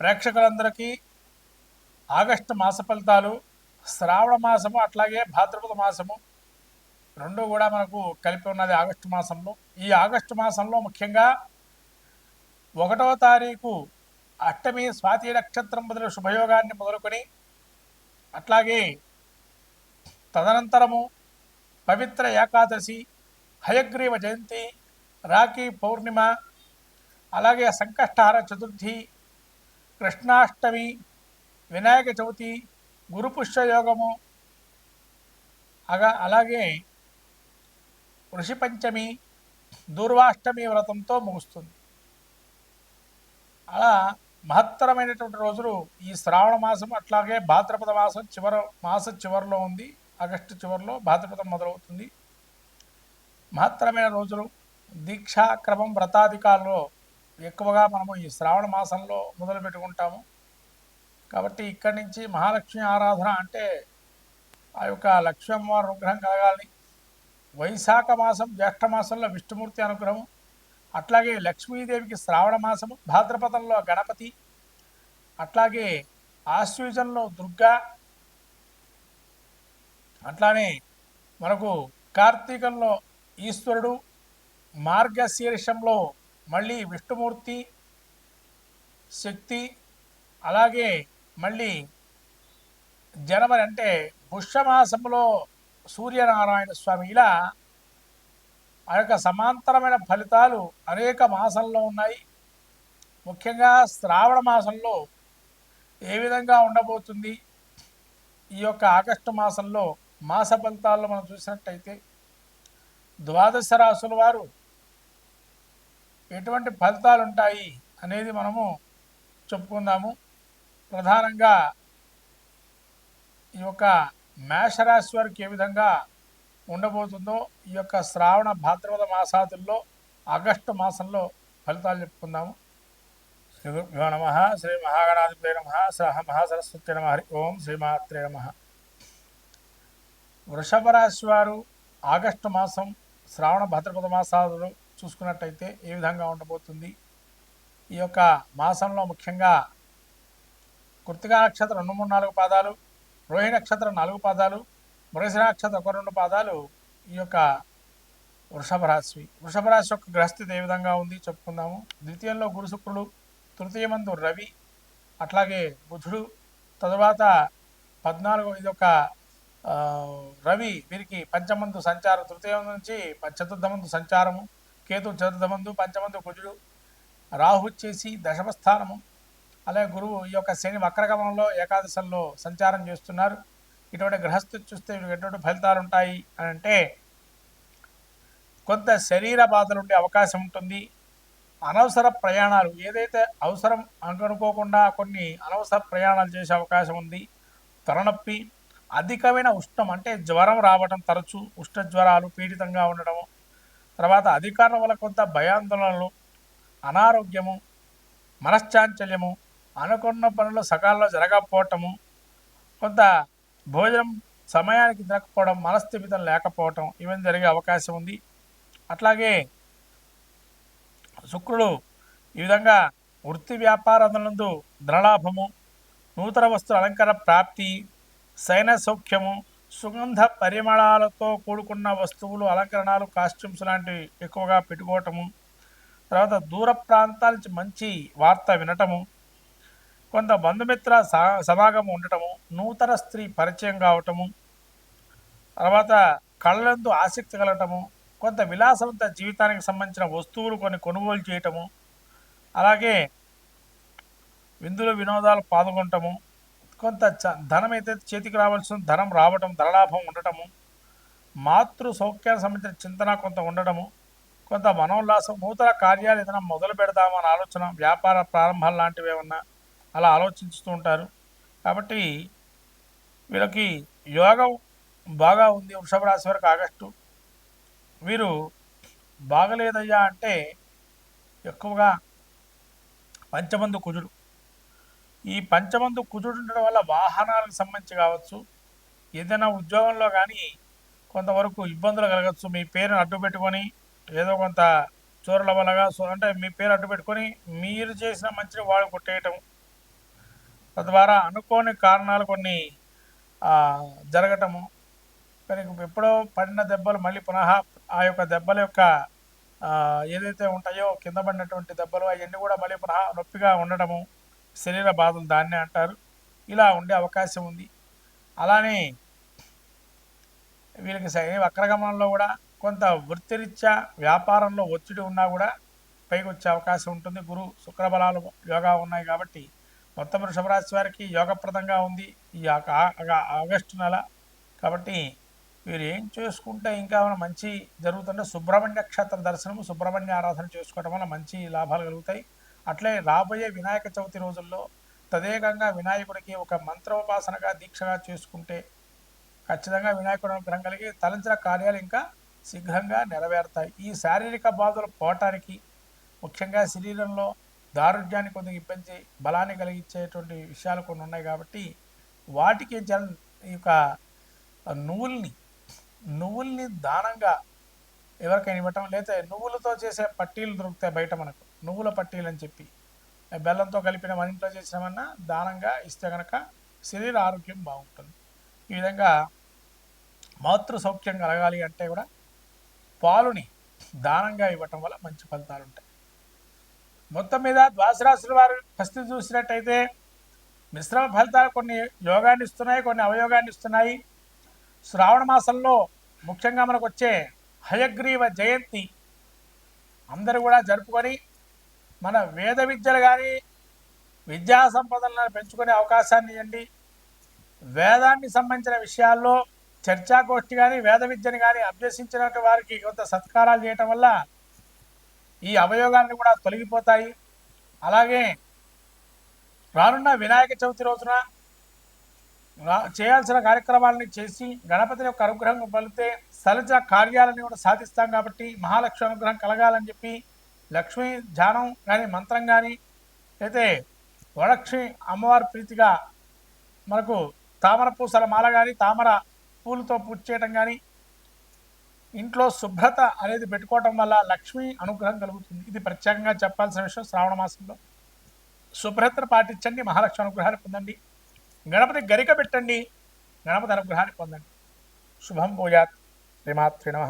ప్రేక్షకులందరికీ ఆగస్టు మాస ఫలితాలు శ్రావణ మాసము అట్లాగే భాద్రపద మాసము రెండు కూడా మనకు కలిపి ఉన్నది ఆగస్టు మాసంలో. ఈ ఆగస్టు మాసంలో ముఖ్యంగా ఒకటవ తారీఖు అష్టమి స్వాతి నక్షత్రం మొదలు శుభయోగాన్ని మొదలుకొని అట్లాగే తదనంతరము పవిత్ర ఏకాదశి హయగ్రీవ జయంతి రాఖీ పౌర్ణిమ అలాగే సంకష్టహార చతుర్థి కృష్ణాష్టమి వినాయక చవితి గురుపుష్య యోగము అగా అలాగే ఋషిపంచమి దూర్వాష్టమి వ్రతంతో ముగుస్తుంది. అలా మహత్తరమైనటువంటి రోజులు ఈ శ్రావణ మాసం అట్లాగే భాద్రపద మాసం చివర మాస చివరిలో ఉంది ఆగస్టు చివరిలో భాద్రపదం మొదలవుతుంది. మహత్తరమైన రోజులు దీక్షాక్రమం వ్రతాధికారులో ఎక్కువగా మనము ఈ శ్రావణ మాసంలో మొదలు పెట్టుకుంటాము. కాబట్టి ఇక్కడి నుంచి మహాలక్ష్మి ఆరాధన అంటే ఆ యొక్క లక్ష్మీ అమ్మవారి అనుగ్రహం కలగాలి వైశాఖ మాసం జ్యేష్ఠ మాసంలో విష్ణుమూర్తి అనుగ్రహం అట్లాగే లక్ష్మీదేవికి శ్రావణ మాసము భాద్రపదంలో గణపతి అట్లాగే ఆశ్వీజంలో దుర్గా అట్లానే మనకు కార్తీకంలో ఈశ్వరుడు మార్గశీర్షంలో మళ్ళీ విష్ణుమూర్తి శక్తి అలాగే మళ్ళీ జనవరి అంటే పుష్యమాసంలో సూర్యనారాయణ స్వామి. ఇలా ఆ యొక్క సమాంతరమైన ఫలితాలు అనేక మాసంలో ఉన్నాయి. ముఖ్యంగా శ్రావణ మాసంలో ఏ విధంగా ఉండబోతుంది? ఈ యొక్క ఆగస్టు మాసంలో మాస ఫలితాల్లో మనం చూసినట్టయితే ద్వాదశ రాసుల వారు ఎటువంటి ఫలితాలు ఉంటాయి అనేది మనము చెప్పుకుందాము. ప్రధానంగా ఈ యొక్క మేషరాశి వారికి ఏ విధంగా ఉండబోతుందో ఈ యొక్క శ్రావణ భాద్రపద మాసాదుల్లో ఆగస్టు మాసంలో ఫలితాలు చెప్పుకుందాము. శ్రీ గురుభ్యో నమ శ్రీ మహాగణాధిపతి నమ సహ మహాసరస్వతి నమ హరి ఓం శ్రీమాత్రే నమ. వృషభ రాశి వారు ఆగస్టు మాసం శ్రావణ భాద్రపద మాసాదులు చూసుకున్నట్టయితే ఏ విధంగా ఉండబోతుంది? ఈ యొక్క మాసంలో ముఖ్యంగా కృతికా నక్షత్రం రెండు మూడు నాలుగు పాదాలు రోహిణి నక్షత్రం నాలుగు పాదాలు మృగశిర నక్షత్రం ఒక రెండు పాదాలు ఈ యొక్క వృషభ రాశి. వృషభ రాశి యొక్క గ్రహస్థితి ఏ విధంగా ఉంది చెప్పుకుందాము. ద్వితీయంలో గురు శుక్రుడు తృతీయమందు రవి అట్లాగే బుధుడు తరువాత పద్నాలుగు ఇది ఒక రవి వీరికి పంచమందు సంచారం తృతీయం నుంచి చతుర్థమందు సంచారము కేతు చతుర్థమందు పంచమందు కుజుడు రాహు వచ్చేసి దశమ స్థానము. అలాగే గురువు ఈ యొక్క శని వక్రగమనంలో ఏకాదశంలో సంచారం చేస్తున్నారు. ఇటువంటి గ్రహస్థు చూస్తే ఎటువంటి ఫలితాలు ఉంటాయి అని అంటే కొంత శరీర బాధలు ఉండే అవకాశం ఉంటుంది. అనవసర ప్రయాణాలు ఏదైతే అవసరం అనుకోకుండా కొన్ని అనవసర ప్రయాణాలు చేసే అవకాశం ఉంది. తలనొప్పి అధికమైన ఉష్ణం అంటే జ్వరం రావడం తరచూ ఉష్ణ జ్వరాలు పీడితంగా ఉండడము తర్వాత అధికారుల వల్ల కొంత భయాందోళనలు అనారోగ్యము మనశ్చాంచల్యము అనుకున్న పనులు సకాలంలో జరగకపోవటము కొంత భోజనం సమయానికి తినకపోవడం మనస్థిమితం లేకపోవటం ఇవన్నీ జరిగే అవకాశం ఉంది. అట్లాగే శుక్రుడు ఈ విధంగా వృత్తి వ్యాపారందు ధనలాభము నూతన వస్తువుల అలంకరణ ప్రాప్తి శయన సౌఖ్యము సుగంధ పరిమళాలతో కూడుకున్న వస్తువులు అలంకరణలు కాస్ట్యూమ్స్ లాంటివి ఎక్కువగా పెట్టుకోవటము తర్వాత దూర ప్రాంతాల నుంచి మంచి వార్త వినటము కొంత బంధుమిత్ర సా- సమాగమం ఉండటము నూతన స్త్రీ పరిచయం కావటము తర్వాత కళ్ళందు ఆసక్తి కలగటము కొంత విలాసవంత జీవితానికి సంబంధించిన వస్తువులు కొన్ని కొనుగోలు చేయటము అలాగే విందులు వినోదాలు పాల్గొనటము కొంత ధనమైతే ధనం అయితే చేతికి రావాల్సిన ధనం రావటం ధనలాభం ఉండటము మాతృ సౌఖ్యానికి సంబంధించిన చింతన కొంత ఉండడము కొంత మనోల్లాసం నూతన కార్యాలు ఏదైనా మొదలు పెడదామని ఆలోచన వ్యాపార ప్రారంభాలు లాంటివి ఏమన్నా అలా ఆలోచిస్తూ ఉంటారు. కాబట్టి వీళ్ళకి యోగం బాగా ఉంది వృషభ రాశి వరకు ఆగస్టు. వీరు బాగలేదయ్యా అంటే ఎక్కువగా పంచమందు కుజుడు. ఈ పంచమందు కుజుడు ఉండడం వల్ల వాహనాలకు సంబంధించి కావచ్చు ఏదైనా ఉద్యోగంలో కానీ కొంతవరకు ఇబ్బందులు కలగచ్చు. మీ పేరును అడ్డు పెట్టుకొని ఏదో కొంత చోరుల వల్లగా సో- అంటే మీ పేరు అడ్డు పెట్టుకొని మీరు చేసిన మంచిని వాళ్ళు కొట్టేయటం. తద్వారా అనుకోని కారణాలు కొన్ని జరగటము. కానీ ఎప్పుడో పడిన దెబ్బలు మళ్ళీ పునః ఆ యొక్క దెబ్బల యొక్క ఏదైతే ఉంటాయో కింద పడినటువంటి దెబ్బలు అవన్నీ కూడా మళ్ళీ పునః నొప్పిగా ఉండటము. శరీర బాధలు దాన్నే అంటారు. ఇలా ఉండే అవకాశం ఉంది. అలానే వీళ్ళకి సరే వక్రగమనంలో కూడా కొంత వృత్తిరీత్యా వ్యాపారంలో ఒత్తిడి ఉన్నా కూడా పైకి వచ్చే అవకాశం ఉంటుంది. గురు శుక్రబలాలు యోగా ఉన్నాయి కాబట్టి మొత్తం వృషభరాశి వారికి యోగప్రదంగా ఉంది. ఈ ఆగస్టు నెల కాబట్టి వీరు ఏం చేసుకుంటే ఇంకా మన మంచి జరుగుతుంటే సుబ్రహ్మణ్య క్షేత్ర దర్శనము సుబ్రహ్మణ్య ఆరాధన చేసుకోవడం వల్ల మంచి లాభాలు కలుగుతాయి. అట్లే రాబోయే వినాయక చవితి రోజుల్లో తదేకంగా వినాయకుడికి ఒక మంత్రోపాసనగా దీక్షగా చేసుకుంటే ఖచ్చితంగా వినాయకుడు అనుగ్రహం కలిగి తలంచిన కార్యాలు ఇంకా శీఘ్రంగా నెరవేరుతాయి. ఈ శారీరక బాధలు పోవటానికి ముఖ్యంగా శరీరంలో దారుఢ్యాన్ని కొద్దిగా ఇబ్బంది బలాన్ని కలిగించేటువంటి విషయాలు కొన్ని ఉన్నాయి కాబట్టి వాటికి జన్ ఈ యొక్క నువ్వుల్ని నువ్వుల్ని దానంగా ఎవరికైనా ఇవ్వటం లేదా నువ్వులతో చేసే పట్టీలు దొరుకుతాయి బయట మనకు. నువ్వుల పట్టీలు అని చెప్పి. బెల్లంతో కలిపిన మన ఇంట్లో చేసినామన్నా దానంగా ఇస్తే కనుక శరీర ఆరోగ్యం బాగుంటుంది. ఈ విధంగా మాతృ సౌఖ్యం కలగాలి అంటే కూడా పాలుని దానంగా ఇవ్వటం వల్ల మంచి ఫలితాలు ఉంటాయి. మొత్తం మీద ద్వాసరాశుల వారి పరిస్థితి చూసినట్టయితే మిశ్రమ ఫలితాలు కొన్ని యోగాన్ని ఇస్తున్నాయి కొన్ని అవయోగాన్ని ఇస్తున్నాయి. శ్రావణ మాసంలో ముఖ్యంగా మనకు వచ్చే హయగ్రీవ జయంతి అందరూ కూడా జరుపుకొని మన వేద విద్యలు కానీ విద్యా సంపదలను పెంచుకునే అవకాశాన్ని ఇవ్వండి. వేదానికి సంబంధించిన విషయాల్లో చర్చాగోష్ఠి కానీ వేద విద్యను కానీ అభ్యసించినట్టు వారికి కొంత సత్కారాలు చేయటం వల్ల ఈ అవయోగాన్ని కూడా తొలగిపోతాయి. అలాగే రానున్న వినాయక చవితి రోజున చేయాల్సిన కార్యక్రమాలని చేసి గణపతి యొక్క అనుగ్రహం పలితే సలజ కార్యాలని కూడా సాధిస్తాం కాబట్టి మహాలక్ష్మి అనుగ్రహం కలగాలని చెప్పి లక్ష్మీ ధ్యానం కానీ మంత్రం కానీ అయితే వరలక్ష్మి అమ్మవారి ప్రీతిగా మనకు తామర పూసల మాల కానీ తామర పూలతో పూజ చేయటం కానీ ఇంట్లో శుభ్రత అనేది పెట్టుకోవటం వల్ల లక్ష్మి అనుగ్రహం కలుగుతుంది. ఇది ప్రత్యేకంగా చెప్పాల్సిన విషయం శ్రావణ మాసంలో. శుభ్రతను పాటించండి మహాలక్ష్మి అనుగ్రహాన్ని పొందండి. గణపతి గరిక పెట్టండి గణపతి అనుగ్రహాన్ని పొందండి. శుభం భూయాత్. శ్రీమాత్రి నమ.